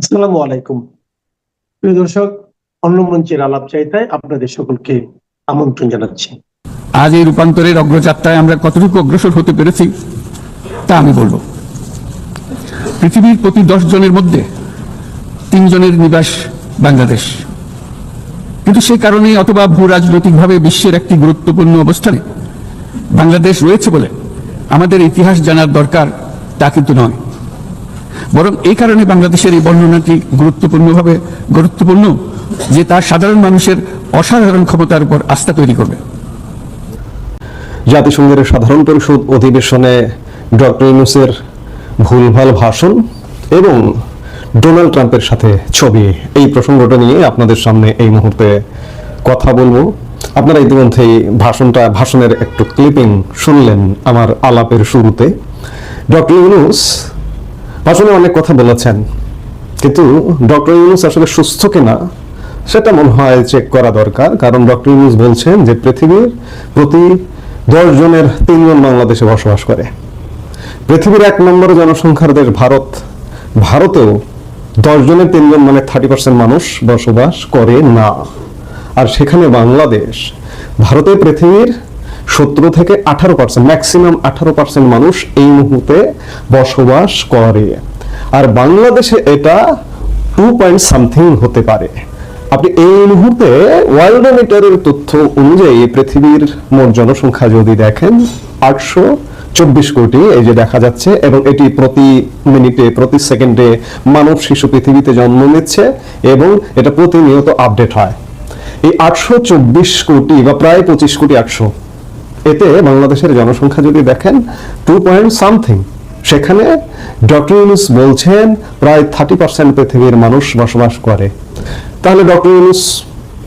আসসালামু আলাইকুম। প্রিয় দর্শক, অন্য মঞ্চের আলাপ চাইতায় আপনাদের সকলকে আমন্ত্রণ জানাচ্ছি। আজ এই রূপান্তরের অগ্রযাত্রায় আমরা কতটুকু অগ্রসর হতে পেরেছি, তা আমি বলব। পৃথিবীর প্রতি দশ জনের মধ্যে তিনজনের নিবাস বাংলাদেশ। কিন্তু সে কারণে অথবা ভূ রাজনৈতিকভাবে বিশ্বের একটি গুরুত্বপূর্ণ অবস্থানে বাংলাদেশ রয়েছে বলে আমাদের ইতিহাস জানার দরকার তা কিন্তু নয়। বরং এই কারণে বাংলাদেশের এই বর্ণনাটি গুরুত্বপূর্ণভাবে গুরুত্বপূর্ণ যে তার সাধারণ মানুষের অসাধারণ ক্ষমতার উপর আস্থা তৈরি করবে। জাতিসংঘের সাধারণ পরিষদ অধিবেশনে ডক্টর ইউনুসের ভুলভাল ভাষণ এবং ডোনাল্ড ট্রাম্পের সাথে ছবি, এই প্রসঙ্গটা নিয়ে আপনাদের সামনে এই মুহূর্তে কথা বলব। আপনারা ইতিমধ্যেই ভাষণটা, ভাষণের একটু ক্লিপিং শুনলেন আমার আলাপের শুরুতে। ডক্টর ইউনুস ভাষণে অনেক কথা বলেছেন, কিন্তু ডক্টর ইউনুস আসলে সুস্থ কিনা, সেটা মনে হয় চেক করা দরকার। কারণ ডক্টর ইউনুস বলছেন যে পৃথিবীর প্রতি দশ জনের তিনজন বাংলাদেশে বসবাস করে। পৃথিবীর এক নম্বর জনসংখ্যার দেশ ভারত। ভারতেও দশ জনের তিনজন মানে থার্টি পার্সেন্ট মানুষ বসবাস করে না। আর সেখানে বাংলাদেশ, ভারতে পৃথিবীর সতেরো থেকে আঠারো পার্সেন্ট ম্যাক্সিমাম আঠারো পার্সেন্ট মানুষ এই মুহূর্তে বসবাস করে। আর বাংলাদেশে এটা টু পয়েন্ট সামথিং হতে পারে। আপনি এই মুহূর্তে ওয়ার্ল্ডোমিটারের তথ্য অনুযায়ী পৃথিবীর মোট জনসংখ্যা যদি দেখেন, আটশো চব্বিশ কোটি, এই যে দেখা যাচ্ছে, এবং এটি প্রতি মিনিটে, প্রতি সেকেন্ডে মানব শিশু পৃথিবীতে জন্ম নিচ্ছে, এবং এটা প্রতিনিয়ত আপডেট হয়। এই আটশো চব্বিশ কোটি বা প্রায় পঁচিশ কোটি আটশো এতে বাংলাদেশের জনসংখ্যা যদি দেখেন টু পয়েন্ট সামথিং সেখানে ডক্টর ইউনুস বলছেন, প্রায় থার্টি পার্সেন্ট পৃথিবীর মানুষ বসবাস করে। তাহলে ডক্টর ইউনুস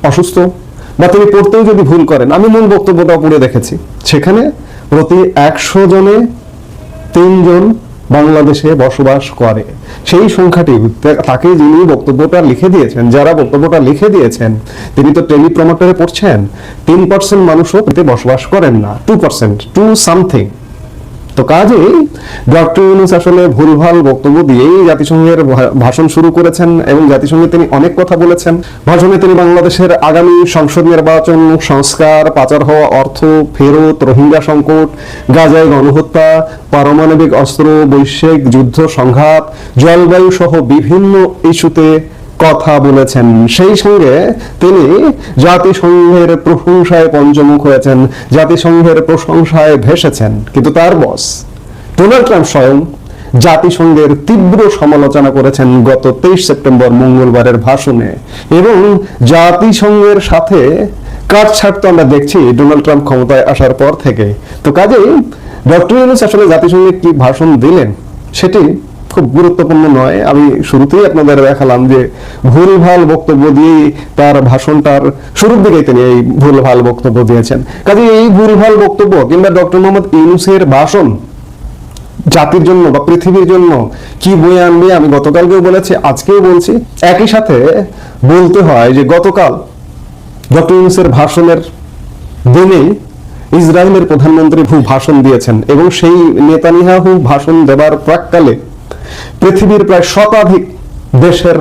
অসুস্থ? বা তিনি পড়তেও যদি ভুল করেন, আমি মূল বক্তব্যটা পড়ে দেখেছি। সেখানে প্রতি একশো জনে তিনজন বাংলাদেশে বসবাস করে। সেই সংখ্যাটি তাকে যিনি বক্তব্যটা লিখে দিয়েছেন, যারা বক্তব্যটা লিখে দিয়েছেন, তিনি তো টেলিপ্রমোটারে পড়ছেন, তিন পার্সেন্ট মানুষও এতে বসবাস করেন না। টু পার্সেন্ট টু সামথিং তো কাজেই ডক্টর ইউনুস আসলে ভুলভাল বক্তব্য দিয়েই জাতিসংঘের ভাষণ শুরু করেছেন এবং জাতিসংঘে তিনি অনেক কথা বলেছেন। ভাষণে তিনি বাংলাদেশের আগামী সংসদ নির্বাচন, সংস্কার, পাচার হওয়া অর্থ, ফেরত, রোহিঙ্গা সংকট, গাজায় গণহত্যা, পারমাণবিক অস্ত্র, বৈশ্বিক যুদ্ধ সংঘাত, জলবায়ু সহ বিভিন্ন ইস্যুতে কথা বলেছেন। সেই সঙ্গে তিনি জাতিসংঘের প্রশংসায় পঞ্চমুখ হয়েছেন, জাতিসংঘের প্রশংসায় ভেসেছেন। কিন্তু তার বস ডোনাল্ড ট্রাম্প স্বয়ং জাতিসংঘের তীব্র সমালোচনা করেছেন গত তেইশ সেপ্টেম্বর মঙ্গলবারের ভাষণে এবং জাতিসংঘের সাথে কাটছাট তো আমরা দেখছি ডোনাল্ড ট্রাম্প ক্ষমতায় আসার পর থেকে। তো কাজেই ডক্টর ইউনুস আসলে জাতিসংঘে কি ভাষণ দিলেন, সেটি খুব গুরুত্বপূর্ণ নয়। আমি শুরুতেই আপনাদের দেখালাম যে ভুলভাল বক্তব্য দিয়েই তার ভাষণটার শুরুর দিকেই তিনি এই ভুলভাল বক্তব্য দিয়েছেন। কাজে এই ভুলভাল বক্তব্য কিংবা ডক্টর মোহাম্মদ ইউনুসের ভাষণ জাতির জন্য বা পৃথিবীর জন্য কি বয়ে আনবে আমি গতকালকেও বলেছি, আজকেও বলছি। একই সাথে বলতে হয় যে গতকাল ডক্টর ইউনুসের ভাষণের দিনেই ইসরায়েলের প্রধানমন্ত্রী ভূ ভাষণ দিয়েছেন এবং সেই নেতানিয়াহু ভাষণ দেবার প্রাককালে পৃথিবীর প্রায় শতাধিক দেশের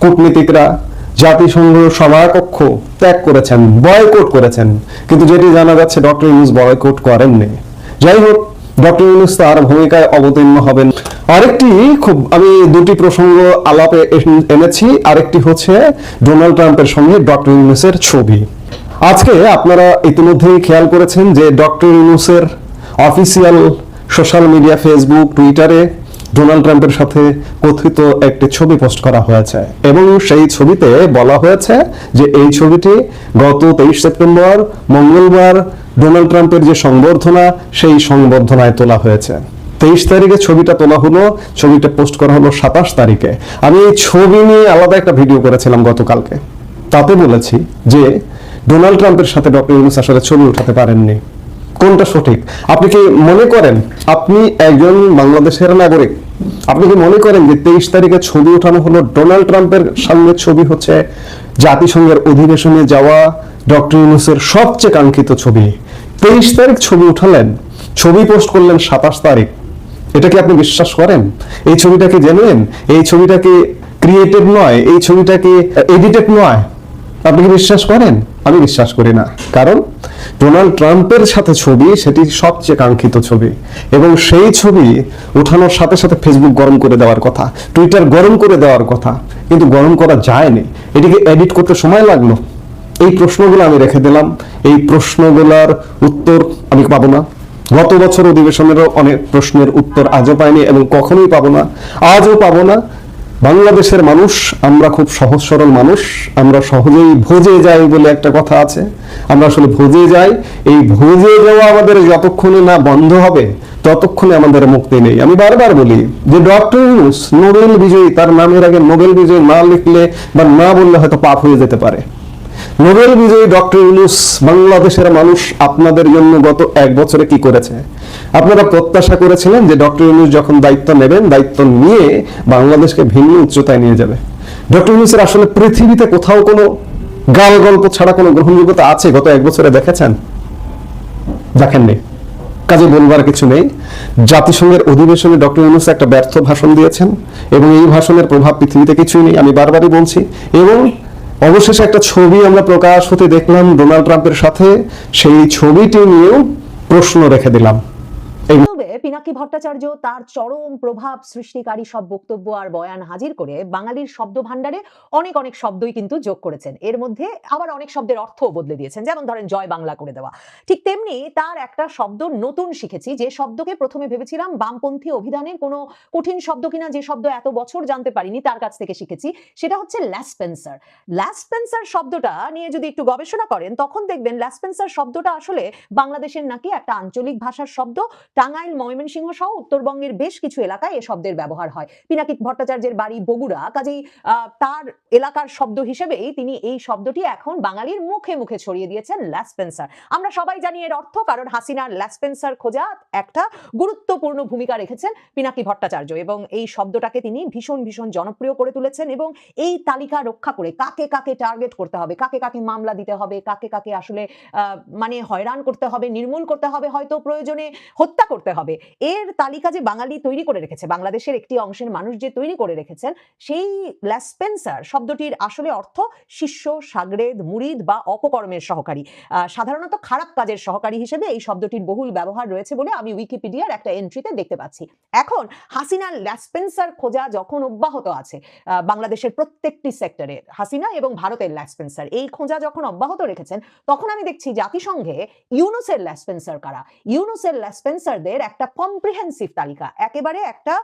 কূটনীতিকরা জাতিসংঘ সভাকক্ষ ত্যাগ করেছেন, বয়কট করেছেন। কিন্তু যেটি জানা যাচ্ছে, ডক্টর ইউনুস বয়কট করেননি। যাই হোক, ডক্টর ইউনুস তার ভূমিকায় অবতীর্ণ হবেন। আরেকটি খুব, আমি দুটি প্রসঙ্গ আলাপে এন- এনেছি। আরেকটি হচ্ছে ডোনাল্ড ট্রাম্পের সঙ্গে ডক্টর ইউনুসের ছবি। আজকে আপনারা ইতিমধ্যেই খেয়াল করেছেন যে ডক্টর ইউনুসের অফিসিয়াল সোশ্যাল মিডিয়া ফেসবুক, টুইটারে ডোনাল্ড ট্রাম্পের সাথে কথিত একটি ছবি পোস্ট করা হয়েছে। এবং সেই ছবিতে বলা হয়েছে যে এই ছবিটি গত তেইশ সেপ্টেম্বর, মঙ্গলবার ডোনাল্ড ট্রাম্পের যে সংবর্ধনা, সেই সংবর্ধনায় তোলা হয়েছে। তেইশ তারিখে ছবিটা তোলা হলো, ছবিটা পোস্ট করা হলো সাতাশ তারিখে। আমি এই ছবি নিয়ে আলাদা একটা ভিডিও করেছিলাম গতকালকে। তাতে বলেছি যে ডোনাল্ড ট্রাম্পের সাথে ডক্টর ইউনুস আসলে ছবি উঠাতে পারেননি। কোনটা সঠিক? আপনি কি মনে করেন, আপনি একজন বাংলাদেশের নাগরিক? আপনি কি মনে করেন যে তেইশ তারিখে ছবি ওঠানো হলো ডোনাল্ড ট্রাম্পের সামনে ছবি হচ্ছে জাতিসংঘের অধিবেশনে যাওয়া ডক্টর ইউনুসের সবচেয়ে কাঙ্ক্ষিত ছবি? তেইশ তারিখ ছবি উঠালেন, ছবি পোস্ট করলেন সাতাশ তারিখ। এটা কি আপনি বিশ্বাস করেন? এই ছবিটা কি জেনুইন এই ছবিটাকে ক্রিয়েটেড নয়? এই ছবিটাকে এডিটেড নয়? আপনি কি বিশ্বাস করেন? আমি বিশ্বাস করি না। কারণ ডোনাল্ড ট্রাম্পের সাথে ছবি, সেটি সবচেয়ে কাঙ্ক্ষিত ছবি। এবং সেই ছবি ওঠানোর সাথে সাথে ফেসবুক গরম করে দেওয়ার কথা টুইটার গরম করে দেওয়ার কথা। কিন্তু গরম করা যায়নি। এটিকে এডিট করতে সময় লাগল। এই প্রশ্নগুলো আমি রেখে দিলাম। এই প্রশ্নগুলোর উত্তর আমি পাবো না। গত বছর অধিবেশনেরও অনেক প্রশ্নের উত্তর আজও পাইনি এবং কখনোই পাবো না। আজও পাবো না। বাংলাদেশের মানুষ, আমরা খুব সহজ সরল মানুষ, আমরা সহজেই ভোজে যাই বলে একটা কথা আছে। আমরা আসলে ভোজে যাই। এই ভোজে যাওয়া আমাদের যতক্ষণে না বন্ধ হবে, ততক্ষণে আমাদের মুক্তি নেই। আমি বারবার বলি যে ডক্টর ইউনুস, নোবেল বিজয়ী, তার নামের আগে নোবেল বিজয়ী না লিখলে বা না বললে হয়তো পাপ হয়ে যেতে পারে। নোবেল বিজয়ী ডক্টর ইউনুস, বাংলাদেশের মানুষ আপনাদের জন্য গত এক বছরে কি করেছে? আপনারা প্রত্যাশা করেছিলেন যে ডক্টর ইউনুস যখন দায়িত্ব নেবেন, দায়িত্ব নিয়ে বাংলাদেশকে ভিন্ন উচ্চতায় নিয়ে যাবে। ডক্টর ইউনুসের আসলে পৃথিবীতে কোথাও কোনো গাল গল্প ছাড়া কোনো গ্রহণযোগ্যতা আছে? গত এক বছরে দেখেছেন? দেখেননি কাজে বলবার কিছু নেই। জাতিসংঘের অধিবেশনে ডক্টর ইউনুস একটা ব্যর্থ ভাষণ দিয়েছেন এবং এই ভাষণের প্রভাব পৃথিবীতে কিছুই নেই, আমি বারবারই বলছি। এবং অবশেষে একটা ছবি আমরা প্রকাশ হতে দেখলাম ডোনাল্ড ট্রাম্পের সাথে, সেই ছবিটি নিয়েও প্রশ্ন রেখে দিলাম। পিনাকি ভট্টাচার্য তার চরম প্রভাব সৃষ্টিকারী সব বক্তব্য আর বয়ান হাজির করে বাঙালির শব্দ ভাণ্ডারে অনেক অনেক শব্দই কিন্তু যোগ করেছেন। এর মধ্যে আবার অনেক শব্দের অর্থও বদলে দিয়েছেন। যেমন ধরেন জয় বাংলা করে দেওয়া। ঠিক তেমনি তার একটা শব্দ নতুন শিখেছি, যে শব্দকে প্রথমে ভেবেছিলাম বামপন্থী অভিধানের কোনো কঠিন শব্দ কিনা, যে শব্দ এত বছর জানতে পারিনি তার কাছ থেকে শিখেছি, সেটা হচ্ছে ল্যাসপেন্সার। ল্যাসপেন্সার শব্দটা নিয়ে যদি একটু গবেষণা করেন, তখন দেখবেন ল্যাসপেন্সার শব্দটা আসলে বাংলাদেশের নাকি একটা আঞ্চলিক ভাষার শব্দ, টাঙ্গাইল ময়মনসিংহ সহ উত্তরবঙ্গের বেশ কিছু এলাকায় এ শব্দের ব্যবহার হয়। পিনাকি ভট্টাচার্যের বাড়ি বগুড়া। কাজেই তার এলাকার শব্দ হিসেবেই তিনি এই শব্দটি এখন বাঙালির মুখে মুখে ছড়িয়ে দিয়েছেন ল্যাসপেন্সার আমরা সবাই জানি এর অর্থ, কারণ হাসিনার ল্যাসপেন্সার খোঁজা একটা গুরুত্বপূর্ণ ভূমিকা রেখেছেন পিনাকি ভট্টাচার্য এবং এই শব্দটাকে তিনি ভীষণ ভীষণ জনপ্রিয় করে তুলেছেন এবং এই তালিকা রক্ষা করে কাকে কাকে টার্গেট করতে হবে, কাকে কাকে মামলা দিতে হবে, কাকে কাকে আসলে মানে হয়রান করতে হবে, নির্মূল করতে হবে, হয়তো প্রয়োজনে হত্যা করতে হবে। এর তালিকা যে বাঙালি তৈরি করে রেখেছে, বাংলাদেশের একটি অংশের মানুষ যে তৈরি করে রেখেছেন, সেই ল্যাসপেন্সার শব্দটির আসলে অর্থ শিষ্য, সাগরেদ, মুরিদ বা অপকর্মের সহকারী। সাধারণত খারাপ কাজের সহকারী হিসেবে এই শব্দটির বহুল ব্যবহার রয়েছে বলে আমি উইকিপিডিয়ার একটা এন্ট্রিতে দেখতে পাচ্ছি। এখন, হাসিনার ল্যাসপেন্সার খোঁজা যখন অব্যাহত আছে বাংলাদেশের প্রত্যেকটি সেক্টরে, হাসিনা এবং ভারতের ল্যাসপেন্সার এই খোঁজা যখন অব্যাহত রেখেছেন, তখন আমি দেখছি জাতিসংঘে ইউনুসের ল্যাসপেন্সার কারা? ইউনুসের ল্যাসপেন্সারদের একটা কম্প্রিহেন্সিভ তালিকা, একেবারে একটা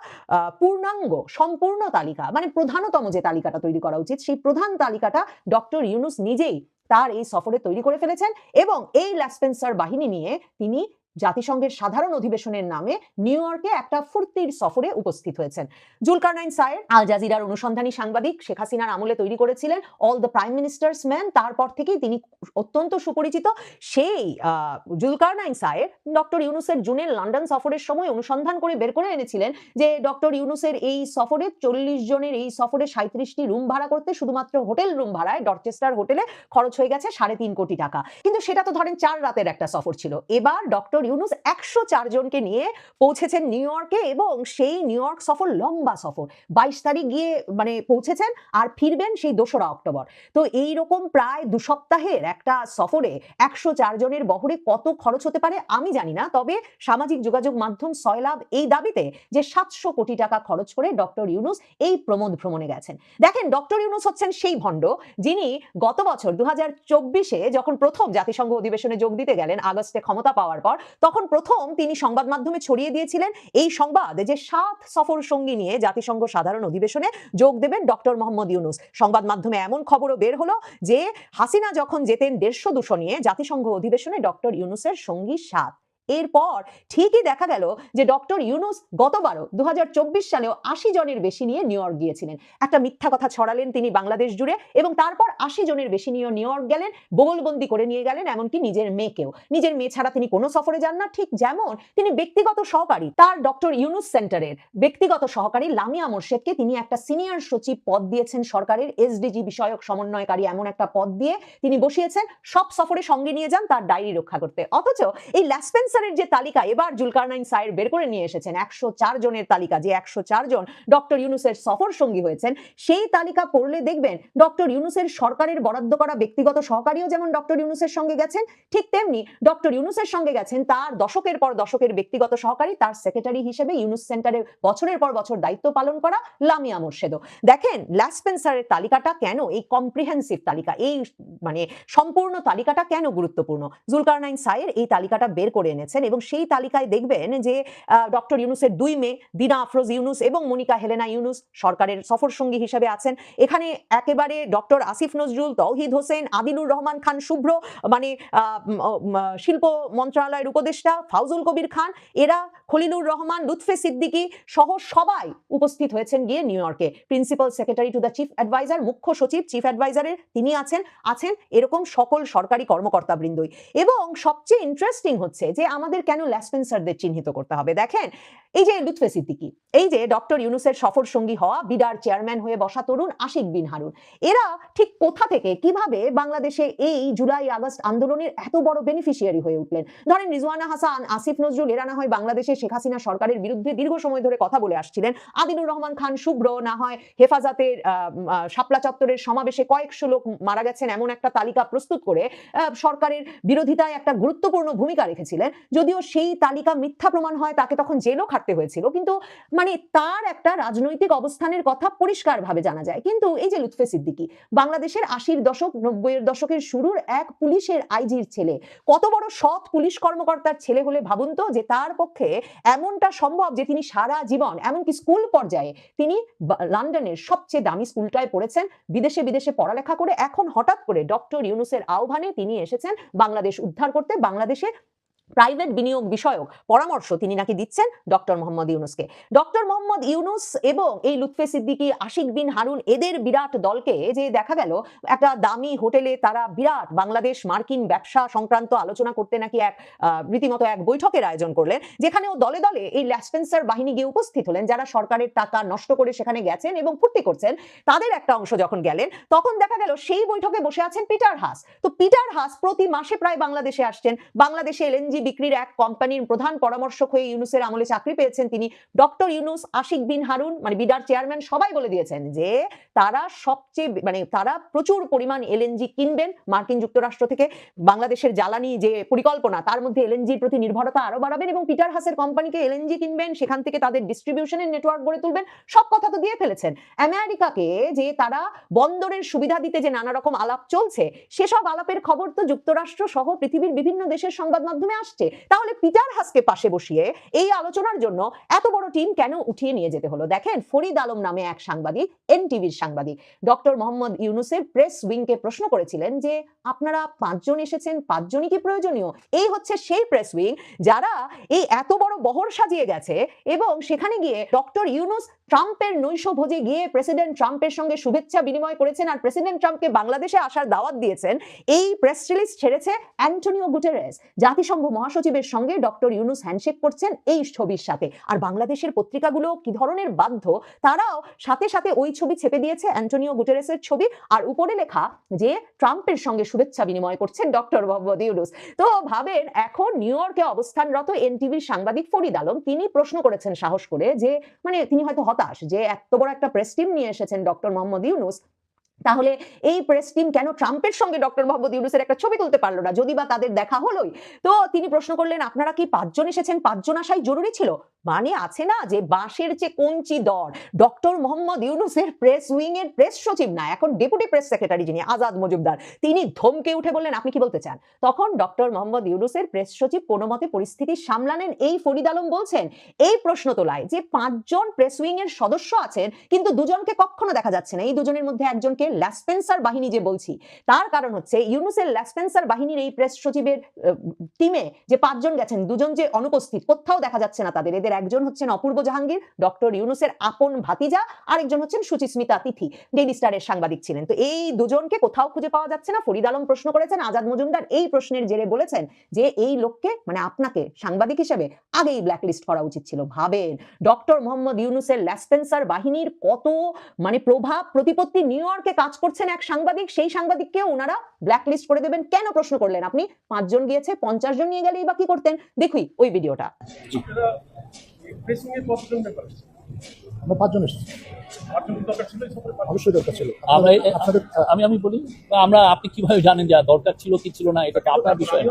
পূর্ণাঙ্গ, সম্পূর্ণ তালিকা মানে প্রধানতম যে তালিকাটা তৈরি করা উচিত, সেই প্রধান তালিকাটা ডক্টর ইউনুস নিজেই তার এই সফরে তৈরি করে ফেলেছেন এবং এই ল্যাসপেন্সার বাহিনী নিয়ে তিনি জাতিসংঘের সাধারণ অধিবেশনের নামে নিউ ইয়র্কে একটা ফুর্তির সফরে উপস্থিত হয়েছেন। জুলকারনাইন সায়ের আল জাজিরার অনুসন্ধানী সাংবাদিক শেখ হাসিনার আমলে তৈরি করেছিলেন all the prime minister's man, তারপর থেকেই তিনি অত্যন্ত সুপরিচিত সেই জুলকারনাইন সায়ের ডক্টর ইউনুসের জুনের লন্ডন সফরের সময় অনুসন্ধান করে বের করে এনেছিলেন যে ডক্টর ইউনুসের এই সফরে চল্লিশ জনের এই সফরে সাঁত্রিশটি রুম ভাড়া করতে শুধুমাত্র হোটেল রুম ভাড়ায় ডরচেস্টার হোটেলে খরচ হয়ে গেছে সাড়ে তিন কোটি টাকা। কিন্তু সেটা তো ধরেন চার রাতের একটা সফর ছিল। এবার ডক্টর ইউনুস একশো জনকে নিয়ে পৌঁছেছেন নিউ ইয়র্কে এবং সেই নিউ ইয়র্ক সফর লম্বা সফর। বাইশ তারিখ গিয়ে মানে পৌঁছেছেন আর ফিরবেন সেই দোসরা অক্টোবর। তো এই রকম প্রায় দু সপ্তাহের একটা সফরে একশো জনের বহরে কত খরচ হতে পারে আমি জানি না। তবে সামাজিক যোগাযোগ মাধ্যম সয়লাভ এই দাবিতে যে সাতশো কোটি টাকা খরচ করে ডক্টর ইউনুস এই প্রমোদ ভ্রমণে গেছেন। দেখেন, ডক্টর ইউনুস হচ্ছেন সেই ভণ্ড যিনি গত বছর দু হাজার চব্বিশে যখন প্রথম জাতিসংঘ অধিবেশনে যোগ দিতে গেলেন আগস্টে ক্ষমতা পাওয়ার পর তখন প্রথম তিনি সংবাদ মাধ্যমে ছড়িয়ে দিয়েছিলেন এই সংবাদ যে সাত সফর সঙ্গী নিয়ে জাতিসংঘ সাধারণ অধিবেশনে যোগ দেবেন ডক্টর মোহাম্মদ ইউনুস। সংবাদ মাধ্যমে এমন খবরও বের হলো যে হাসিনা যখন যেতেন দেড়শো দুশো নিয়ে, জাতিসংঘ অধিবেশনে ডক্টর ইউনুসের সঙ্গী সাত। এরপর ঠিকই দেখা গেল যে ডক্টর ইউনুস গতবারও দু সালেও আশি জনের বেশি নিয়ে নিউ ইয়র্ক গিয়েছিলেন। একটা মিথ্যা কথা ছড়ালেন তিনি বাংলাদেশ জুড়ে এবং তারপর আশি জনের বেশি নিয়ে নিউ ইয়র্ক গেলেন বগলবন্দি করে নিয়ে গেলেন, এমনকি নিজের মেয়েকেও। নিজের মেয়ে ছাড়া তিনি কোনো সফরে যান না, ঠিক যেমন তিনি ব্যক্তিগত সহকারী তার ডক্টর ইউনুস সেন্টারের ব্যক্তিগত সহকারী লামিয়া মোর্শেদকে তিনি একটা সিনিয়র সচিব পদ দিয়েছেন সরকারের এসডিজি বিষয়ক সমন্বয়কারী এমন একটা পদ দিয়ে তিনি বসিয়েছেন, সব সফরে সঙ্গে নিয়ে যান তার ডায়েরি রক্ষা করতে। অথচ এই ল্যাসপেন্সার ল্যাসপেন্সারের যে তালিকা, এবার জুলকারনাইন সাইর বের করে নিয়ে এসেছেন একশো চার জনের তালিকা, যে একশো চার জন ডক্টর ইউনুসের সফর সঙ্গী হয়েছেন, সেই তালিকা পড়লে দেখবেন ডক্টর ইউনুসের সরকারের বরাদ্দ করা ব্যক্তিগত সহকারীও যেমন ডক্টর ইউনুসের সঙ্গে গেছেন, ঠিক তেমনি ডক্টর ইউনুসের সঙ্গে গেছেন তার দশকের পর দশকের ব্যক্তিগত সহকারী, তার সেক্রেটারি হিসেবে ইউনুস সেন্টারে বছরের পর বছর দায়িত্ব পালন করা লামিয়া মোর্শেদও। দেখেন ল্যাসপেন্সারের তালিকাটা কেন, এই কম্প্রিহেন্সিভ তালিকা, এই মানে সম্পূর্ণ তালিকাটা কেন গুরুত্বপূর্ণ? জুলকারনাইন সাইয়ের এই তালিকাটা বের করে এনেছেন এবং সেই তালিকায় দেখবেন যে ডক্টর ইউনুসের দুই মেয়ে দিনা আফরোজ ইউনুস এবং মনিকা হেলেনা ইউনুস সরকারের সফর সঙ্গী হিসেবে আছেন। এখানে একেবারে ডক্টর আসিফ নজরুল, তৌহিদ হোসেন আদিলুর রহমান খান শুভ্র মানে শিল্প মন্ত্রণালয়ের উপদেষ্টা ফাউজুল কবির খান, এরা খলিলুর রহমান, লুৎফে সিদ্দিকী সহ সবাই উপস্থিত হয়েছেন গিয়ে নিউ ইয়র্কে। Principal secretary to the chief adviser, মুখ্য সচিব, চিফ অ্যাডভাইজারের তিনি আছেন আছেন এরকম সকল সরকারি কর্মকর্তা বৃন্দই এবং সবচেয়ে ইন্টারেস্টিং হচ্ছে যে আমাদের কেন ল্যাসপেন্সারদের চিহ্নিত করতে হবে? দেখেন, এই যে লুৎফে সিদ্দিকী, এই যে ডক্টর ইউনুসের সফর সঙ্গী হওয়া, বিডার চেয়ারম্যান হয়ে বসা তরুণ আশিক বিন হারুন, এরা ঠিক কোথা থেকে, কীভাবে বাংলাদেশে এই জুলাই আগস্ট আন্দোলনের এত বড় বেনিফিশিয়ারি হয়ে উঠলেন? ধরেন, রিজওয়ানা হাসান, আসিফ নজরুল, এরা না হয় বাংলাদেশে শেখ হাসিনা সরকারের বিরুদ্ধে দীর্ঘ সময় ধরে কথা বলে আসছিলেন। আদিলুর রহমান খান শুভ্র, না হয় হেফাজতের শাপলা চত্বরের সমাবেশে কয়েকশো লোক মারা গেছেন এমন একটা তালিকা প্রস্তুত করে সরকারের বিরোধিতায় একটা গুরুত্বপূর্ণ ভূমিকা রেখেছিলেন। যদিও সেই তালিকা মিথ্যা প্রমাণ হয়, তাকে তখন জেলও খাটতে হয়েছিল। কিন্তু মানে তার একটা রাজনৈতিক অবস্থানের কথা পরিষ্কারভাবে জানা যায়। কিন্তু এই যে লুৎফে সিদ্দিকী, বাংলাদেশের আশির দশক, নব্বইয়ের দশকের শুরুর এক পুলিশের আইজির ছেলে, কত বড় সৎ পুলিশ কর্মকর্তার ছেলে হলে ভাবুন তো যে তার পক্ষে এমনটা সম্ভব যে তিনি সারা জীবন, এমনকি স্কুল পর্যায়ে তিনি লন্ডনের সবচেয়ে দামি স্কুলটায় পড়েছেন, বিদেশে বিদেশে পড়ালেখা করে এখন হঠাৎ করে ডক্টর ইউনুসের আহ্বানে তিনি এসেছেন বাংলাদেশ উদ্ধার করতে, বাংলাদেশে প্রাইভেট বিনিয়োগ বিষয়ক পরামর্শ তিনি নাকি দিচ্ছেন ডক্টর মোহাম্মদ ইউনুসকে। ডক্টর মোহাম্মদ ইউনুস এবং এই লুৎফে সিদ্দিকী, আশিক বিন হারুন, এদের বিরাট দলকে যে দেখা গেল, একটা দামি হোটেলে তারা বিরাট বাংলাদেশ মার্কিন ব্যবসা সংক্রান্ত আলোচনা করতে নাকি এক রীতিমতো এক বৈঠকের আয়োজন করলেন, যেখানেও দলে দলে এই ল্যাসপেন্সার বাহিনী গিয়ে উপস্থিত হলেন, যারা সরকারের টাকা নষ্ট করে সেখানে গেছেন এবং ফুর্তি করছেন, তাদের একটা অংশ যখন গেলেন, তখন দেখা গেল সেই বৈঠকে বসে আছেন পিটার হাস। তো পিটার হাস প্রতি মাসে প্রায় বাংলাদেশে আসছেন, বাংলাদেশে এলএনজি বিক্রির এক কোম্পানির প্রধান পরামর্শক হয়ে ইউনুসের আমলে চাকরি পেয়েছেন তিনি ডক্টর ইউনুস আশিক বিন হারুন। মানে বিডার চেয়ারম্যান সবাই বলে দিয়েছেন যে তারা সবচেয়ে মানে তারা প্রচুর পরিমাণ এলএনজি কিনবেন মার্কিন যুক্তরাষ্ট্র থেকে। বাংলাদেশের জ্বালানি যে পরিকল্পনা, তার মধ্যে এলএনজির প্রতি নির্ভরতা আরও বাড়াবেন এবং পিটার হাসের কোম্পানিকে এলএনজি কিনবেন, সেখান থেকে তাদের ডিস্ট্রিবিউশনের নেটওয়ার্ক গড়ে তুলবেন, সব কথা তো দিয়ে ফেলেছেন। আমেরিকাকে যে তারা বন্দরের সুবিধা দিতে যে নানা রকম আলাপ চলছে, সেসব আলাপের খবর তো যুক্তরাষ্ট্র সহ পৃথিবীর বিভিন্ন দেশের সংবাদ মাধ্যমে আসছে? তাহলে পিটার হাসকে পাশে বসিয়ে এই আলোচনার জন্য এত বড় টিম কেন উঠিয়ে নিয়ে যেতে হলো? দেখেন, ফরিদ আলম নামে এক সাংবাদিক, এনটিভির সাংবাদিক, ডক্টর মোহাম্মদ ইউনুসের প্রেস উইংকে প্রশ্ন করেছিলেন যে, আপনারা পাঁচজন এসেছেন, পাঁচজনই কি প্রয়োজনীয়? এই হচ্ছে সেই প্রেস উইং যারা এই এত বড় বহর সাজিয়ে গেছে এবং সেখানে গিয়ে ডক্টর ইউনুস ট্রাম্পের নৈশ ভোজে গিয়ে প্রেসিডেন্ট ট্রাম্পের সঙ্গে শুভেচ্ছা বিনিময় করেছেন আর প্রেসিডেন্ট ট্রাম্পকে বাংলাদেশে আসার দাওয়াত দিয়েছেন, এই প্রেস রিলিজ ছেড়েছে অ্যান্টনিও গুটেরেস। জাতিসংঘ মহাসচিবের সঙ্গে ডক্টর ইউনুস হ্যান্ডশেক করছেন এই ছবির সাথে। আর বাংলাদেশের পত্রিকাগুলো কি ধরনের বাধ্য, তারাও সাথে সাথে ওই ছবি ছেপে দিয়েছে অ্যান্টনিও গুটেরেসের ছবি। আর উপরে লেখা যে ট্রাম্পের সঙ্গে শুভেচ্ছা বিনিময় করছেন ডক্টর মোহাম্মদ ইউনুস। তো ভাবেন, এখন নিউ ইয়র্কে অবস্থানরত এনটিভির সাংবাদিক ফরিদ আলম, তিনি প্রশ্ন করেছেন সাহস করে যে মানে তিনি হয়তো হতাশ যে এত বড় একটা প্রেস টিম নিয়ে এসেছেন ডক্টর মোহাম্মদ ইউনুস তাহলে এই প্রেস টিম কেন ট্রাম্পের সঙ্গে ডক্টর মোহাম্মদ ইউনুসের একটা ছবি তুলতে পারল না? যদি বা তাদের দেখা হলোই। তো তিনি প্রশ্ন করলেন, আপনারা কি পাঁচজন এসেছেন? পাঁচজন আসাই জরুরি ছিল? মানে আছে না যে বাঁশের যে কঞ্চি দর, ডক্টর মোহাম্মদ ইউনুসের প্রেস উইং এর প্রেস সচিব না, এখন ডেপুটি প্রেস সেক্রেটারি যিনি, আজাদ মজুমদার, তিনি ধমকে উঠে বললেন, আপনি কি বলতে চান? তখন ডক্টর মোহাম্মদ ইউনুসের প্রেস সচিব কোনো মতে পরিস্থিতি সামলানেন এই ফরিদ আলম বলছেন, এই প্রশ্ন তোলায় যে পাঁচজন প্রেস উইং এর সদস্য আছেন, কিন্তু দুজনকে কখনো দেখা যাচ্ছে না। এই দুজনের মধ্যে একজনকে ল্যাসপেন্সার বাহিনী যে বলছি, তার কারণ হচ্ছে ইউনুসের ল্যাসপেন্সার বাহিনীর এই প্রেস সচিবের টিমে যে পাঁচজন গেছেন, দুজন যে অনুপস্থিত, কোথাও দেখা যাচ্ছে না তাদের। এদের একজন হচ্ছেন অপূর্ব জাহাঙ্গীর, ডক্টর ইউনুসের আপন ভাতিজা, আরেকজন হচ্ছেন সুচিস্মিতা তিথি ডেইলি স্টারের সাংবাদিক ছিলেন। তো এই দুজনকে কোথাও খুঁজে পাওয়া যাচ্ছে না। ফরিদ আলম প্রশ্ন করেছেন, আজাদ মজুমদার এই প্রশ্নের জেরে বলেছেন যে এই লোককে মানে আপনাকে সাংবাদিক হিসেবে আগেই ব্ল্যাকলিস্ট করা উচিত ছিল। ভাবেন, ডক্টর মোহাম্মদ ইউনুসের ল্যাসপেন্সার বাহিনীর কত মানে প্রভাব, প্রতিপত্তি নিউ ইয়র্কে কাজ করছেন এক সাংবাদিক সেই সাংবাদিককে ওনারা ব্ল্যাকলিস্ট করে দেবেন। কেন প্রশ্ন করলেন আপনি? পাঁচজন গিয়েছে পঞ্চাশ জন নিয়ে গেলেই বা কি করতেন? দেখুই ওই ভিডিওটা। আমি আমি বলি আমরা আপনি কীভাবে জানেন যে দরকার ছিল কি ছিল না এটা আপনার বিষয়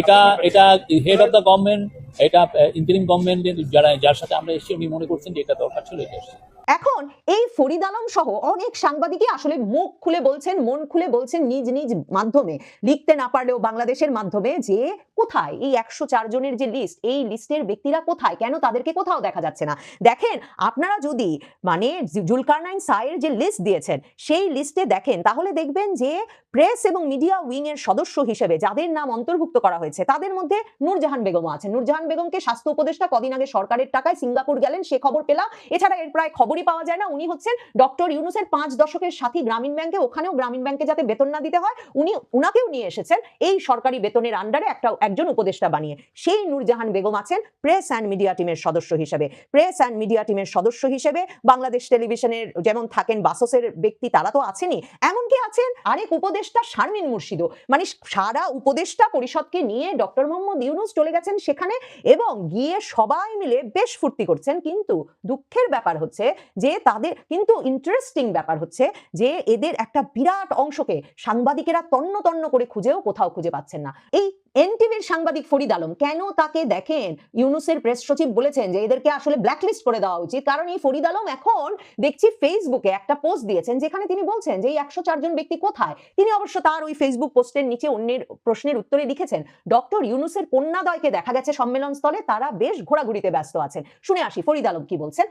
এটা এটা হেড অফ দ্য গভর্নমেন্ট এটা ইন্টারিম গভর্নমেন্টের যারা যার সাথে আমরা এসেছি উনি মনে করছেন যে এটা দরকার ছিল এটা এসেছে। এখন এই ফরিদ আলম সহ অনেক সাংবাদিকই আসলে মুখ খুলে বলছেন, মন খুলে বলছেন নিজ নিজ মাধ্যমে। লিখতে না পারলেও বাংলাদেশের মাধ্যমে যে কোথায় এই একশো চার জনের যে লিস্ট এই লিস্টের ব্যক্তিরা কোথায়? কেন তাদেরকে কোথাও দেখা যাচ্ছে না? দেখেন, আপনারা যদি মানে জুলকারনাইন সায়ের যে লিস্ট দিয়েছেন, সেই লিস্টে দেখেন, তাহলে দেখবেন যে প্রেস এবং মিডিয়া উইং এর সদস্য হিসেবে যাদের নাম অন্তর্ভুক্ত করা হয়েছে, তাদের মধ্যে নূরজাহান বেগমও আছে নূরজাহান বেগমকে স্বাস্থ্য উপদেষ্টা কদিন আগে সরকারের টাকায় সিঙ্গাপুর গেলেন, সে খবর পেলাম। এছাড়া এর প্রায় খবরই পাওয়া যায় না। উনি হচ্ছেন ডক্টর ইউনুসের পাঁচ দশকের সাথী গ্রামীণ ব্যাংকে। ওখানেও গ্রামীণ ব্যাংকে যাতে বেতন না দিতে হয়, উনি, উনাকেও নিয়ে এসেছেন এই সরকারি বেতনের আন্ডারে একটা, একজন উপদেষ্টা বানিয়ে। সেই নূরজাহান বেগম আছেন প্রেস অ্যান্ড মিডিয়া টিমের সদস্য হিসেবে। প্রেস অ্যান্ড মিডিয়া টিমের সদস্য হিসেবে বাংলাদেশ টেলিভিশনের যেমন থাকেন বাসসের ব্যক্তি, তারা তো আছেনই। এমনকি আছেন আরেক উপদেষ্টা শারমিন মুর্শিদও। মানে সারা উপদেষ্টা পরিষদকে নিয়ে ডক্টর মোহাম্মদ ইউনুস চলে গেছেন সেখানে এবং গিয়ে সবাই মিলে বেশ ফুর্তি করছেন। কিন্তু দুঃখের ব্যাপার হচ্ছে যে তাদের কিন্তু ইন্টারেস্টিং ব্যাপার হচ্ছে যে এদের একটা বিরাট অংশকে সাংবাদিকেরা তন্ন তন্ন করে খুঁজেও কোথাও খুঁজে পাচ্ছেন না। এই এনটিভির সাংবাদিক ফরিদ আলম কেন তাকে দেখেন? ইউনুসের প্রেস সচিব বলেছেন যে এদেরকে আসলে ব্ল্যাকলিস্ট করে দেওয়া উচিত। কারণ এই ফরিদ আলম এখন দেখছি ফেসবুকে একটা পোস্ট দিয়েছেন যেখানে তিনি বলছেন যে এই একশো চারজন ব্যক্তি কোথায়? তিনি অবশ্য তার ওই ফেসবুক পোস্টের নিচে অন্যের প্রশ্নের উত্তরে লিখেছেন, ডক্টর ইউনুসের কন্যাদয়কে দেখা গেছে সম্মেলন স্থলে তারা বেশ ঘোরাঘুরিতে ব্যস্ত আছেন। শুনে আসি, ফরিদ আলম কি বলছেন?